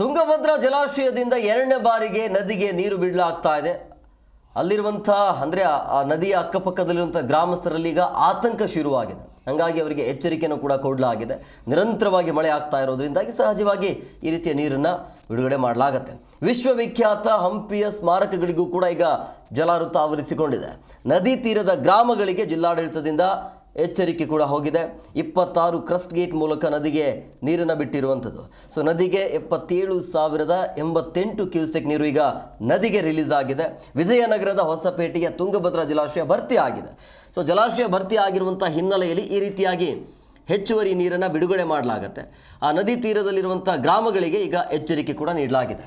ತುಂಗಭದ್ರಾ ಜಲಾಶಯದಿಂದ ಎರಡನೇ ಬಾರಿಗೆ ನದಿಗೆ ನೀರು ಬಿಡಲಾಗ್ತಾ ಇದೆ. ಅಲ್ಲಿರುವಂಥ, ಅಂದರೆ ಆ ನದಿಯ ಅಕ್ಕಪಕ್ಕದಲ್ಲಿರುವಂಥ ಗ್ರಾಮಸ್ಥರಲ್ಲಿ ಈಗ ಆತಂಕ ಶುರುವಾಗಿದೆ. ಹಂಗಾಗಿ ಅವರಿಗೆ ಎಚ್ಚರಿಕೆಯನ್ನು ಕೂಡ ಕೊಡಲಾಗಿದೆ. ನಿರಂತರವಾಗಿ ಮಳೆ ಆಗ್ತಾ ಇರೋದ್ರಿಂದಾಗಿ ಸಹಜವಾಗಿ ಈ ರೀತಿಯ ನೀರನ್ನು ಬಿಡುಗಡೆ ಮಾಡಲಾಗತ್ತೆ. ವಿಶ್ವವಿಖ್ಯಾತ ಹಂಪಿಯ ಸ್ಮಾರಕಗಳಿಗೂ ಕೂಡ ಈಗ ಜಲಾವೃತ ಆವರಿಸಿಕೊಂಡಿದೆ. ನದಿ ತೀರದ ಗ್ರಾಮಗಳಿಗೆ ಜಿಲ್ಲಾಡಳಿತದಿಂದ ಎಚ್ಚರಿಕೆ ಕೂಡ ಹೋಗಿದೆ. ಇಪ್ಪತ್ತಾರು ಕ್ರಸ್ಟ್ ಗೇಟ್ ಮೂಲಕ ನದಿಗೆ ನೀರನ್ನು ಬಿಟ್ಟಿರುವಂಥದ್ದು. ಸೊ ನದಿಗೆ ಎಪ್ಪತ್ತೇಳು ಸಾವಿರದ ಎಂಬತ್ತೆಂಟು ಕ್ಯೂಸೆಕ್ ನೀರು ಈಗ ನದಿಗೆ ರಿಲೀಸ್ ಆಗಿದೆ. ವಿಜಯನಗರದ ಹೊಸಪೇಟೆಯ ತುಂಗಭದ್ರಾ ಜಲಾಶಯ ಭರ್ತಿ ಆಗಿದೆ. ಸೊ ಜಲಾಶಯ ಭರ್ತಿ ಆಗಿರುವಂಥ ಹಿನ್ನೆಲೆಯಲ್ಲಿ ಈ ರೀತಿಯಾಗಿ ಹೆಚ್ಚುವರಿ ನೀರನ್ನು ಬಿಡುಗಡೆ ಮಾಡಲಾಗುತ್ತೆ. ಆ ನದಿ ತೀರದಲ್ಲಿರುವಂಥ ಗ್ರಾಮಗಳಿಗೆ ಈಗ ಎಚ್ಚರಿಕೆ ಕೂಡ ನೀಡಲಾಗಿದೆ.